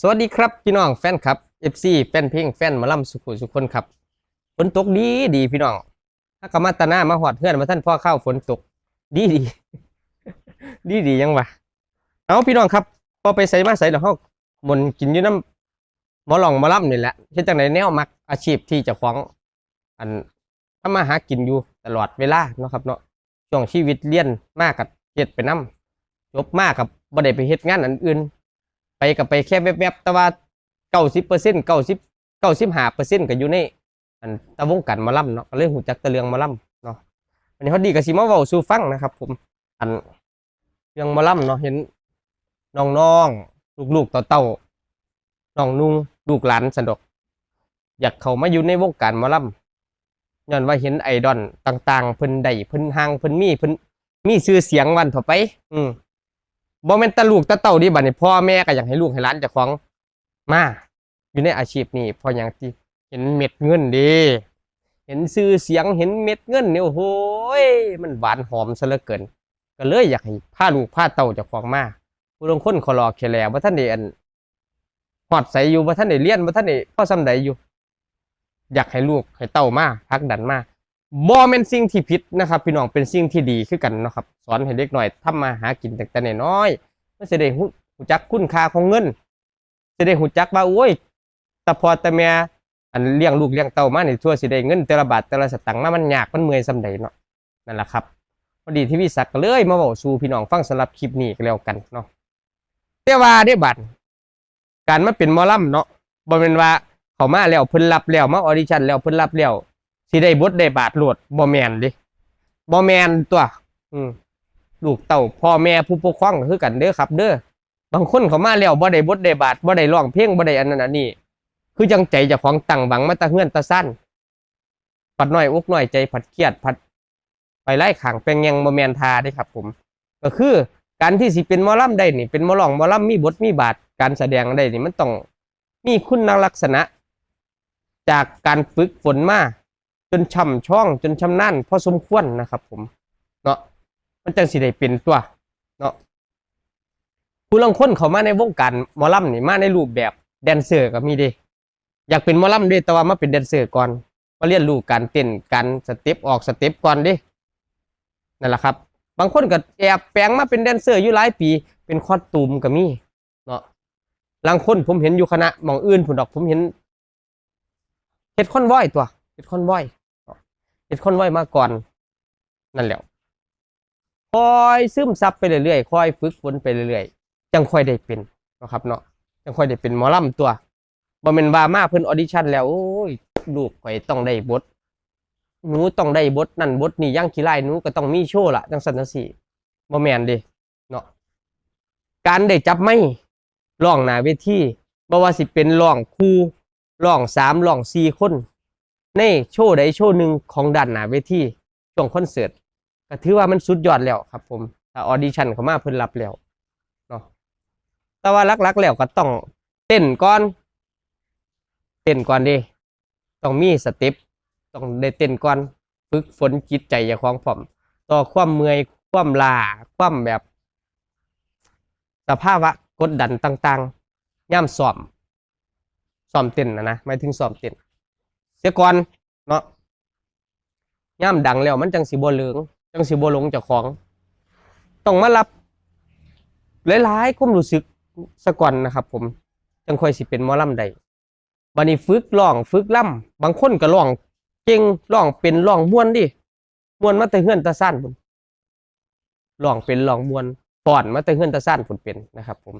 สวัสดีครับพี่น้องแฟนครับ FC แฟนเพลงแฟนมาล่ำสุขุสุขคนครับฝนตกดีดีพี่น้องถ้ากามาตาหน้ามาหอดเพื่อนมาท่านพ่อเข้าฝนตก ดีดี ดีดียังวะเอาพี่น้องครับพอไปใส่มาใส่แล้วเฮาหมนกินอยู่น้ำมอลองมอล่ำนี่แหละเฮ็ดจังไดแนวมักอาชีพที่จะของ อันทำมาหากินอยู่ตลอดเวลาเนาะครับเนาะช่วงชีวิตเรียนมากกับเฮ็ดไปนํจบมากกับบ่ได้ไปเฮ็ดงานอันอื่น ไปกับไปแค่แวบๆแต่ว่าเก้าสิบเปอร์เซ็นต์เก้าสิบเก้าสิบห้าเปอร์เซ็นต์ก็อยู่ในอันตะวงกันมาล่ำเนาะก็เลยหูจักตะเรืองมาล่ำเนาะอันนี้เขาดีกับสิมาเว้าสู่ฟังนะครับ ผมอันเรื่องมาล่ำเนาะเห็นน้องๆลูกๆเต่าน้องนุ่งลูกหลานสะดก อยากเขามาอยู่ในวงการมาล่ำย้อนว่าเห็นไอดอลต่าง ๆ เพิ่นได้เพิ่นห่างเพิ่นมีเพิ่นมีชื่อเสียงวันเถอไป อืม บ่แม่นแตาลูกแตาเต่าดิบัดนี้พ่อแม่ก็อยากให้ลูกให้หลานเจ้าของมาอยู่ในอาชีพนี้พออย่างที่เห็นเม็ดเงินดีเห็นชื่อเสียงเห็นเม็ดเงินเนี่ยโอ้โหยมันหวานหอมซะเหลือเกิน ก็เลยอยากให้พาลูกพาเต่าเจ้าของมาผู้ลงคนขอรอแค่แล้วว่าท่านได้อันฮอดใสอยู่ว่าท่านได้เรียนว่าท่านได้พ่อซำใดอยู่ อยากให้ลูกให้เต่ามาพักดันมา บ่แม่นสิ่งที่ผิดนะครับ พี่น้องเป็นสิ่งที่ดีคือกันเนาะครับสอนให้เด็กหน่อยทำมาหากินแต่แต่น้อยมันจะได้หูจักคุณค่าของเงินจะได้หูจักว่าโอ้ยแต่พอแต่แม่อันเลี้ยงลูกเลี้ยงเต่ามานี่ทั่วสิได้เงินแต่ละบาทแต่ละสตังค์มามันยากมันเมื่อยสำใดเนาะนั่นแหละครับพอดีที่วิสักก็เลยมาบอกสู่พี่น้องฟังสำหรับคลิปนี้ก็แล้วกันเนาะแต่ว่าได้บัตรการมาเป็นมอลำเนาะบ่เป็นว่าเขามาแล้วเพิ่นรับแล้วมาออดิชั่นแล้วเพิ่นรับแล้ว สิได้บทได้บาทหลดบ่แมนดิบ่แมนตัว อืมลูกเต่าพ่อแม่ผู้ปกครองคือกันเด้อครับ เด้อบางคนเขามาแล้วบ่ได้บทได้บาทบ่ได้ร้องเพลงบ่ได้อันนั้นอันนี้ คือจังใจจ้าของตั้งหวังมาตะเฮือนตะสั้นผัดน้อยอกน้อยใจผัดเครียดผัด ไปไล่ขังแปลงยังบ่แมนทาเด้ครับ ผม ก็คือการที่สิเป็นมอลำได้นี่ เป็นมอลองมอลำมีบทมีบาทการแสดงได้นี่มันต้องมีคุณลักษณะ จากการฝึกฝนมา จนช่ำช่องจนชำนาญพอสมควรนะครับ ผมเนาะมันจังสิได้เป็นตัวเนาะผู้ลางคนเขามาในวงการหมอลำนี่มาในรูปแบบแดนเซอร์ก็มีเด้อยากเป็นหมอลำเด้แต่ว่ามาเป็นแดนเซอร์ก่อนมาเรียนรู้การเต้นการสเต็ปออกสเต็ปก่อนเด้นั่นแหละครับ บางคนก็แอบแปลงมาเป็นแดนเซอร์อยู่หลายปี เป็นคอสตูมก็มีเนาะบางคนผมเห็นอยู่คณะหมองอื่นผมดอกผมเห็นเฮ็ดคอนวอยตัวเฮ็ดคอนวอย เฮ็ดคอนวอยมาก่อน นั่นแหละคอยซึมซับไปเรื่อยๆคอยฝึกฝนไปเรื่อยๆจังค่อยได้เป็นนะครับเนาะจังค่อยได้เป็นหมอลำตัวบ่แม่นวามาเพิ่นออดิชั่นแล้วโอ้ยลูกข่อยต้องได้บทหนูต้องได้บทนั่นบทนี้ย่างขี้ไล่หนูก็ต้องมีโชว์ละจังซั่นจังซี่บ่แมนด้เนาะการได้จับไม้ร้องหนาเวทีบ่ว่าสิเป็นร้องคู่ร้องสามร้องสี่คน ในโชว์ใดโชว์หนึ่งของด้านหนาเวทีช่วงคอนเสิร์ตก็ถือว่ามันสุดยอดแล้วครับผมถ้าออดิชั่นเขามาเพิ่นรับแล้วเนาะแต่ว่าลักๆแล้วก็ต้องเต้นก่อน เต้นก่อนดิต้องมีสเต็ปต้องได้เต้นก่อนฝึกฝนจิตใจอย่าของผมต่อความเมื่อยความลาความแบบ สภาวะกดดันต่างๆย่ำซ้อมซ้อมเต้นนะนะหมายถึงซ้อมเต้น เสียก่อนเนาะย่ามดังแล้วมันจังสิบ่เหลืองจังสิบ่หลงจ้าของต้องมารับหลายๆความรู้สึกสะก่อนนะครับ ผมจังค่อยสิเป็นมอลำได้บัดนี้ฝึกร้องฝึกล่ำบางคนก็ร้องเก่งร้องเป็นร้องม่วนดิม่วนมาแต่เฮือนตาซ่านพุ่องเป็นร้องม่วนป้อนมาแต่เฮือนตาซ่านพุ่นเป็นนะครับ ผม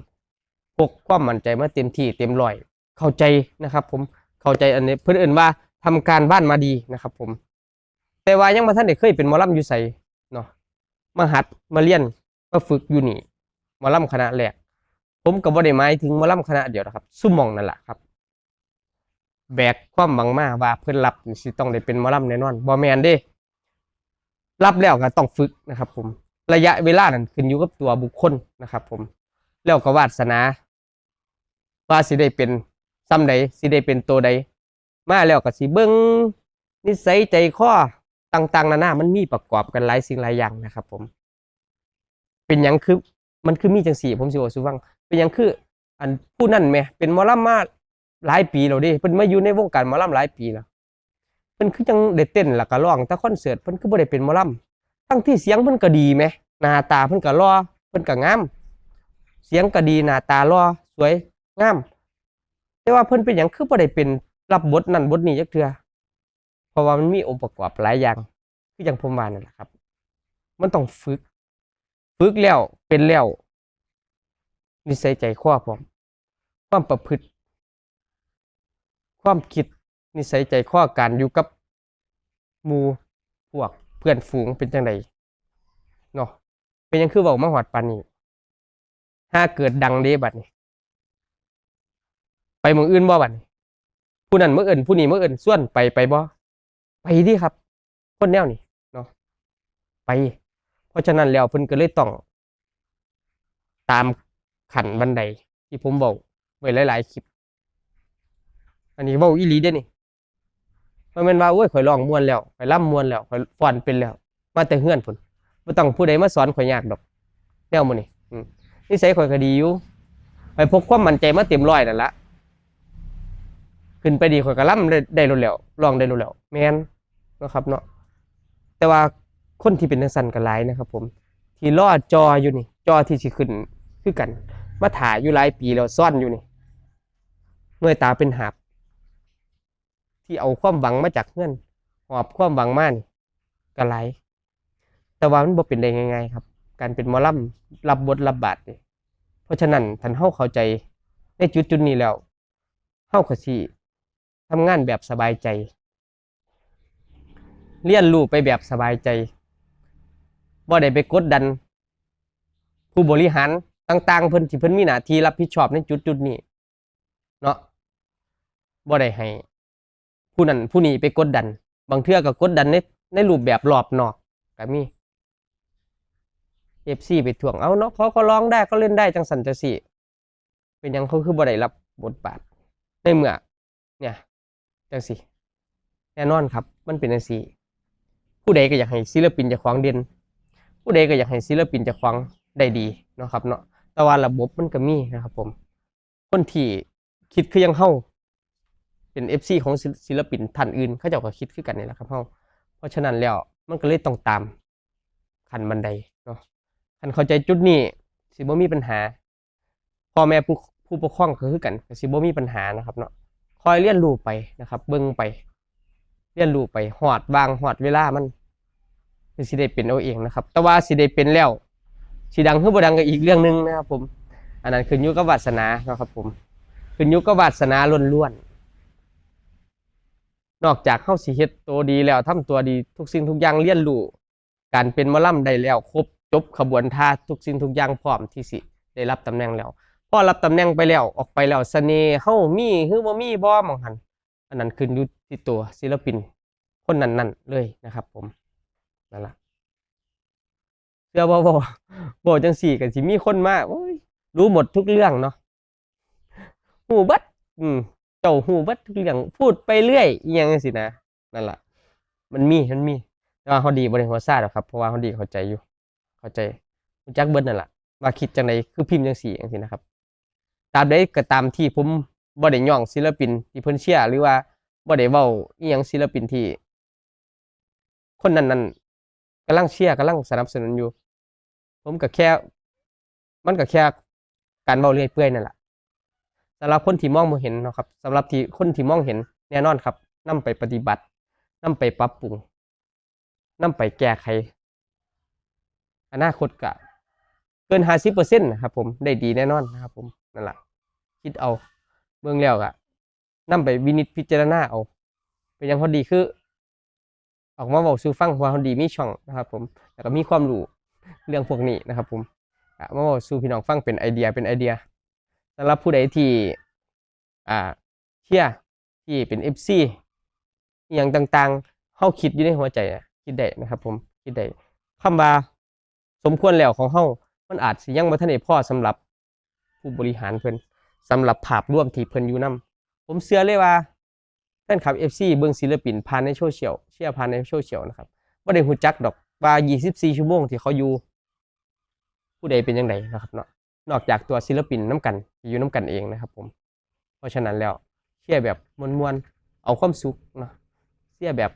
พกความมั่นใจมาเต็มที่เต็มร้อย เข้าใจนะครับ ผมเข้าใจอันนี้เพื่อนเอื่นว่า ทำการบ้านมาดีนะครับ ผม แต่ว่ายังมาท่านได้เคยเป็นหมอลำอยู่ใสเนาะมาหัดมาเรียนมาฝึกอยู่นี่หมอลำคณะแรกผมก็บ่ได้หมายถึงหมอลำคณะเดียวนะครับซุ่มมองนั่นแหละครับ แบกความหวังมาว่าเพื่อนรับนี่สิต้องได้เป็นหมอลำแน่นอนบ่แมนเด้รับแล้วก็ต้องฝึกนะครับ ผม ระยะเวลานั้นขึ้นอยู่กับตัวบุคคลนะครับ ผมแล้วก็วาสนาว่าสิได้เป็นซ้ำใดสิได้เป็นตัวใด มาแล้วก็สิเบิ่งนิสัยใจข้อต่างๆ นานามันมีประกอบกันหลายสิ่งหลายอย่างนะครับ ผม เป็นหยังคือมันคือมีจังสี่ ผมสิบอกสุฟัง เป็นหยังคือ อันผู้นั่นแหมเป็นมอลำมาหลายปีแล้วดิเพิ่นมาอยู่ในวงการมอลำหลายปีแล้วเพิ่นคือจังได้เต้นแล้วก็ร้องแต่คอนเสิร์ตเพิ่นคือบ่ได้เป็นมอลำทั้งที่เสียงเพิ่นก็ดีแหมหน้าตาเพิ่นก็หล่อเพิ่นก็งาม เสียงก็ดีหน้าตาหล่อสวยงาม แต่ว่าเพิ่นเป็นหยังคือบ่ได้เป็น รับบทนั้นบทนี้จักเทือเพราะว่ามันมีองค์ประกอบหลายอย่างคืออย่างผมว่านั่นแหละครับ มันต้องฝึก ฝึกแล้วเป็นแล้วนิสัยใจคอผมความประพฤติ ความคิดนิสัยใจคอการอยู่กับมูพวกเพื่อนฝูงเป็นจังไดเนาะเป็นยังคือเว้ามาฮอดปานนี้ ถ้าเกิดดังเด้บัดนี้ ไปเมืองอื่นบ่บัดนี้ ผู้นั้นเมื่อเอิ้นผู้นี้เมื่อเอิ้นส่วนไปไปบ่ไปดิครับ คนแนวนี้เนาะไป เพราะฉะนั้นแล้วเพิ่นก็เลยต้อง ตามขันบันไดที่ผมบอกไว้หลายๆคลิป อันนี้ว้าอีหลีเด้นี่มันเป็นว่าโอ้ยข่อยรองมวนแล้วข่อยล่ำมวนแล้วข่อยฟ้อนเป็นแล้ว มาแต่เฮือนพุ่นบ่ต้องผู้ใดมาสอนข่อยยากดอกแนวมื้อนี้อืมนิสัยข่อยก็ดีอยู่ไปพกความมั่นใจมาเต็มร้อยนั่นละ ขึ้นไปดีข่อยก็ล่ำได้ได้รู้แล้วร้องได้รู้แล้วแม่นนะครับเนาะแต่ว่าคนที่เป็นนักสั่นก็หลายนะครับ ผม ที่รอจออยู่นี่ จอที่สิขึ้นคือกัน มาถ่ายอยู่หลายปีแล้วซ่อนอยู่นี่หน่วยตาเป็นหาบ ที่เอาความหวังมาจากเงื่อนหอบความหวังมานี่ก็หลายแต่ว่ามันบ่เป็นได้ง่ายๆครับ การเป็นมอลำรับบทรับบาทนี่เพราะฉะนั้นท่านเฮาเข้าใจในจุดจุดนี้แล้วเฮาก็สิ ทำงานแบบสบายใจ เรียนรู้ไปแบบสบายใจบ่ได้ไปกดดัน ผู้บริหารต่าง ๆ เพิ่นที่เพิ่นมีหน้าที่รับผิดชอบในจุดจุดๆนี้เนาะบ่ได้ให้ ผู้นั้นผู้นี้ไปกดดัน บางเทื่อก็กดดันในในรูปแบบรอบนอกก็มี FC ไปทวงเอาเนาะเขาก็ร้องได้เขาเล่นได้จังสันจังสี่เป็นยังเขาคือบ่ได้รับบทบาทในเมื่อเนี่ย จังสี่แน่นอนครับ มันเป็นจังสี่ผู้ใดก็อยากให้ศิลปินจะคว้างเด่นผู้ใดก็อยากให้ศิลปินจะคว้างได้ดีเนาะครับเนาะแต่ว่าระบบมันก็มีนะครับ ผม คนที่คิดคือยังเฮาเป็นเอฟซีของศิลปินท่านอื่น เขาเจ้าก็คิดคือกันนี่แหละครับเฮาเพราะฉะนั้นแล้วมันก็เลยต้องตามขันบันไดเนาะขันเข้าใจจุดนี้สิบ่มีปัญหาพ่อแม่ผู้ผู้ปกครองก็คือกันสิบ่มีปัญหานะครับเนาะ คอยเรียนรู้ไปนะครับ เบิ่งไป เรียนรู้ไปหอดวางหอดเวลามันคือสิได้เป็นเอาเองนะครับ แต่ว่าสิได้เป็นแล้วสิดังหรือบ่ดังก็อีกเรื่องหนึงนะครับ ผม อันนั้นขึ้นอยู่กับวาสนานะครับ ผมขึ้นอยู่กับวาสนาล้วนๆนอกจากเข้าสิเฮ็ดตัวดีแล้วทำตัวดีทุกสิ่งทุกอย่างเรียนรู้การเป็นมอลำได้แล้วครบจบขบวนท่าทุกสิ่งทุกอย่างพร้อมที่สิได้รับตำแหน่งแล้ว พอรับตำแหน่งไปแล้วออกไปแล้วเสน่ห์เฮามีหรือบ่มีบ่มองหันอันนั้นขึ้นอยู่ที่ตัวศิลปิน คนนั้นๆเลยนะครับ ผมนั่นล่ะเชื่อบ่บ่บ่จังสี่ก็สิมีคนมาโอ้ยรู้หมดทุกเรื่องเนาะหูบัดอืมเจ้าหูบัดทุกเรื่องพูดไปเรื่อยอีหยังจังซี่นะนั่นล่ะ มันมีมันมีแต่ว่าเขาดีบ่ได้หัวซ่าหรอกครับเพราะว่าเขาดีเข้าใจอยู่ เข้าใจรู้จักเบิดนั่นล่ะว่าคิดจังไดคือพิมพ์จังสี่จังซี่นะครับ ตามใดก็ตามที่ผมบ่ได้ย่องศิลปินที่เพิ่นเชียร์หรือว่าบ่ได้เว้าอีหยังศิลปินที่ คนนั้นนั้นกำลังเชียร์กำลังสนับสนุนอยู่ ผมก็แค่ มันก็แค่การเว้าเรื่อยเปื่อยนั่นแหละสำหรับคนที่มองบ่เห็นเนาะครับสำหรับที่คนที่มองเห็นแน่นอนครับนำไปปฏิบัตินำไปปรับปรุงนำไปแก้ไขอนาคตก็เกิน50%นะครับผมได้ดีแน่นอนนะครับผมนั่นแหละ คิดเอาเบื้องแล้วก็นำไปวินิจพิจารณาเอา เป็นอย่างพอดีคือ ออกมาบอกสู่ฟังว่าพอดีมีช่องนะครับ ผมแล้วก็มีความรู้เรื่องพวกนี้นะครับ ผมอะมาบอกสู่พี่น้องฟังเป็นไอเดียเป็นไอเดียสำหรับผู้ใดที่อ่าเชียร์ที่เป็นเอฟซีอย่างต่างๆเข้าคิดอยู่ในหัวใจอะคิดได้นะครับ ผมคิดได้คำว่าสมควรแล้วของเฮามันอาจสิยังบ่ทันได้พอสำหรับผู้บริหารเพิ่น สำหรับภาพรวมที่เพิ่นอยู่นํผมเชื่อเลยว่าแฟนคลับ FC เบิ่งศิลปินผ่านในโซเชียลเชียร์ผ่านในโซเชียลนะครับบ่ได้ฮู้จักดอกว่า 24 ชั่วโมงที่เขาอยู่ ผู้ใดเป็นจังไดนะครับเนาะนอกจากตัวศิลปินน้ำกันที่อยู่น้ำกันเองนะครับ ผม เพราะฉะนั้นแล้วเชื่อแบบมวนๆเอาความสุขเนาะเชื่อแบบ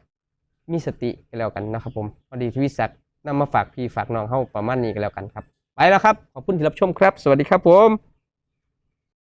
มีสติกันแล้วกันนะครับ ผมพอดีทวิศักดิ์นำมาฝากพี่ฝากน้องเข้าประมาณนี้กันแล้วกันครับ ไปแล้วครับ ขอบคุณที่รับชมครับ สวัสดีครับผม